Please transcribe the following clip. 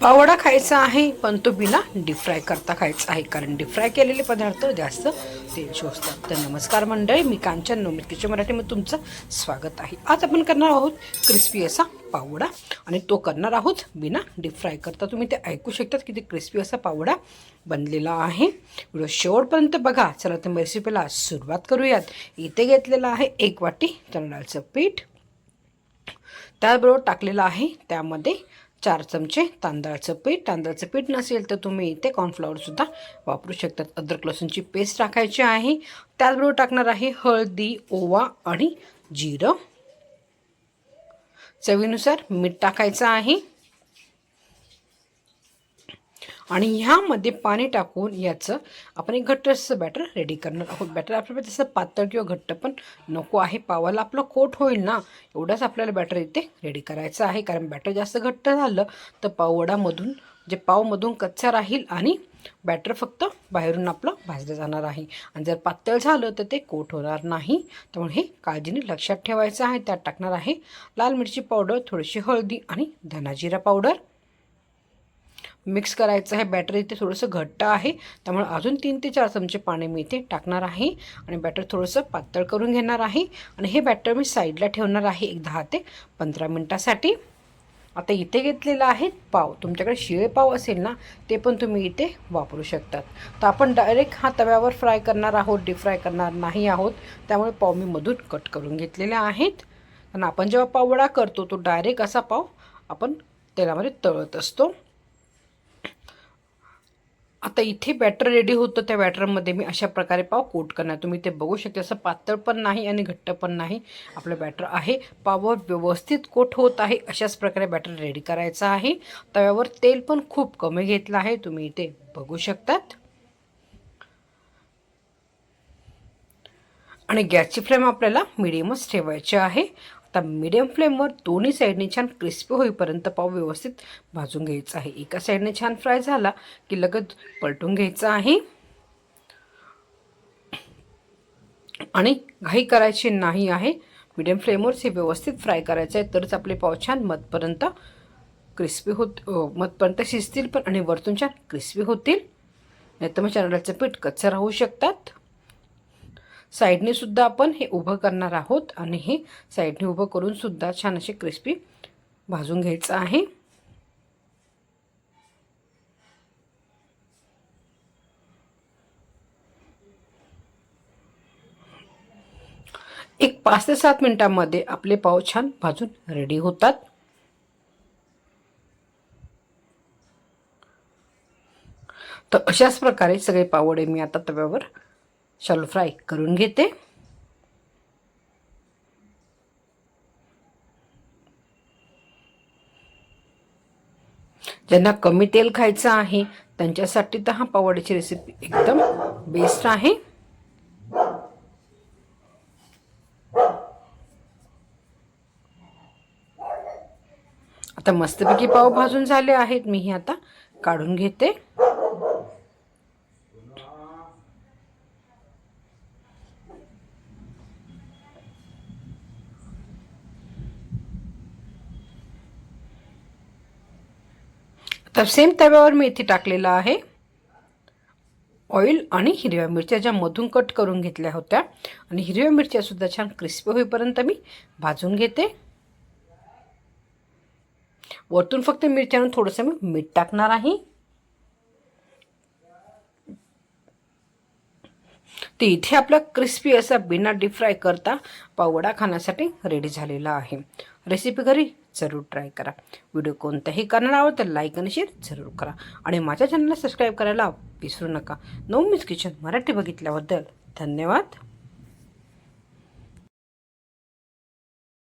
पावडा खायचा आहे पण तो बिना डीफ्राय करता खायचा आहे. कारण डीफ्राय केलेले पदार्थ जास्त तेल शोषतात तर नमस्कार मंडळी मी कांचन नोमित किचन मराठीमध्ये तुमचं स्वागत आहे. आज आपण करणार आहोत क्रिस्पी असा पावडा. आणि तो करणार आहोत बिना डीप फ्राय करता. तुम्ही ते ऐकू शकतात की ते क्रिस्पी असा पावडा बनलेला आहे. व्हिडिओ शेवटपर्यंत बघा. चला तर रेसिपीला सुरुवात करूयात. इथे घेतलेलं आहे एक वाटी तांदळाचं पीठ. त्याचबरोबर टाकलेलं आहे त्यामध्ये चार चमचे तांदळाचं पीठ. तांदळाचं पीठ नसेल तर तुम्ही इथे कॉर्नफ्लॉवरसुद्धा वापरू शकतात. अद्रक लसूणची पेस्ट टाकायची आहे. त्याचबरोबर टाकणार आहे हळदी ओवा आणि जिरं. चवीनुसार मीठ टाकायचं आहे. आणि ह्यामध्ये पाणी टाकून याचं आपण एक घट्टसं बॅटर रेडी करणार आहोत. बॅटर आपल्याला तसं पातळ किंवा घट्ट पण नको आहे. पावाला आपलं कोट होईल ना एवढंच आपल्याला बॅटर इथे रेडी करायचं आहे. कारण बॅटर जास्त घट्ट झालं तर पाववडामधून जे पावमधून कच्चा राहील आणि बॅटर फक्त बाहेरून आपलं भाजलं जाणार आहे. आणि जर पातळ झालं तर ते कोट होणार नाही. त्यामुळे हे काळजीने लक्षात ठेवायचं आहे. त्यात टाकणार आहे लाल मिरची पावडर थोडीशी हळदी आणि धनाजिरा पावडर. मिक्स करायचं आहे. बॅटर इथे थोडंसं घट्ट आहे. त्यामुळे अजून तीन ते चार चमचे पाणी मी इथे टाकणार आहे. आणि बॅटर थोडंसं पातळ करून घेणार आहे. आणि हे बॅटर मी साईडला ठेवणार आहे एक दहा ते पंधरा मिनटासाठी. आता इथे घेतलेलं आहे पाव. तुमच्याकडे शिळे पाव असेल ना ते पण तुम्ही इथे वापरू शकतात. तर आपण डायरेक्ट हा तव्यावर फ्राय करणार आहोत डीप फ्राय करणार नाही आहोत. त्यामुळे पाव मी मधून कट करून घेतलेले आहेत. कारण आपण जेव्हा पावडा करतो तो डायरेक्ट असा पाव आपण तेलामध्ये तळत असतो. आता इथे बॅटर रेडी होतं त्या बॅटरमध्ये मी अशा प्रकारे पाव कोट करणार. तुम्ही ते बघू शकता असं पातळ पण नाही आणि घट्ट पण नाही. आपलं बॅटर आहे. पावर व्यवस्थित कोट होत आहे. अशाच प्रकारे बॅटर रेडी करायचं आहे. तव्यावर तेल पण खूप कमी घेतलं आहे. तुम्ही इथे बघू शकतात. आणि गॅसची फ्लेम आपल्याला मिडियमच ठेवायची आहे. आता मिडियम फ्लेमवर दोन्ही साईडने छान क्रिस्पी होईपर्यंत पाव व्यवस्थित भाजून घ्यायचा आहे. एका साईडने छान फ्राय झाला की लगत पलटून घ्यायचा आहे. आणि घाई करायची नाही आहे. मिडियम फ्लेमवर हे व्यवस्थित फ्राय करायचं आहे. तरच आपले पाव छान मधपर्यंत क्रिस्पी होत मधपर्यंत शिजतील पण आणि वरतून छान क्रिस्पी होतील. नाही तर मग चॅनलचं पीठ कच्चं राहू शकतात. साईडने सुद्धा आपण हे उभं करणार आहोत आणि हे साईडने उभं करून सुद्धा छान असे क्रिस्पी भाजून घ्यायचं आहे. एक पाच ते सात मिनिटांमध्ये आपले पाव छान भाजून रेडी होतात. तर अशाच प्रकारे सगळे पावडे मी आता तव्यावर शालो फ्राय करून घेते. ज्यांना कमी तेल खायचं आहे त्यांच्यासाठी तर हा पावड्याची रेसिपी एकदम बेस्ट आहे. आता मस्तपैकी पाव भाजून झाले आहेत मी हे आता काढून घेते. तर सेम तव्यावर मी इथे टाकलेला आहे. ऑइल आणि हिरव्या मिरच्या ज्या मधून कट करून घेतल्या होत्या. आणि हिरव्या मिरच्यासुद्धा छान क्रिस्पी होईपर्यंत मी भाजून घेते. वरतून फक्त मिरच्यानं थोडंसं मी मीठ टाकणार आहे. ते इथे आपला क्रिस्पी असा बिना डीप फ्राय करता पावडा खाण्यासाठी रेडी झालेला आहे. रेसिपी घरी जरूर ट्राय करा. व्हिडिओ कोणताही करणार आहोत तर लाईक आणि शेअर जरूर करा. आणि माझ्या चॅनलला सबस्क्राईब करायला विसरू नका. नो मिस किचन मराठी बघितल्याबद्दल धन्यवाद.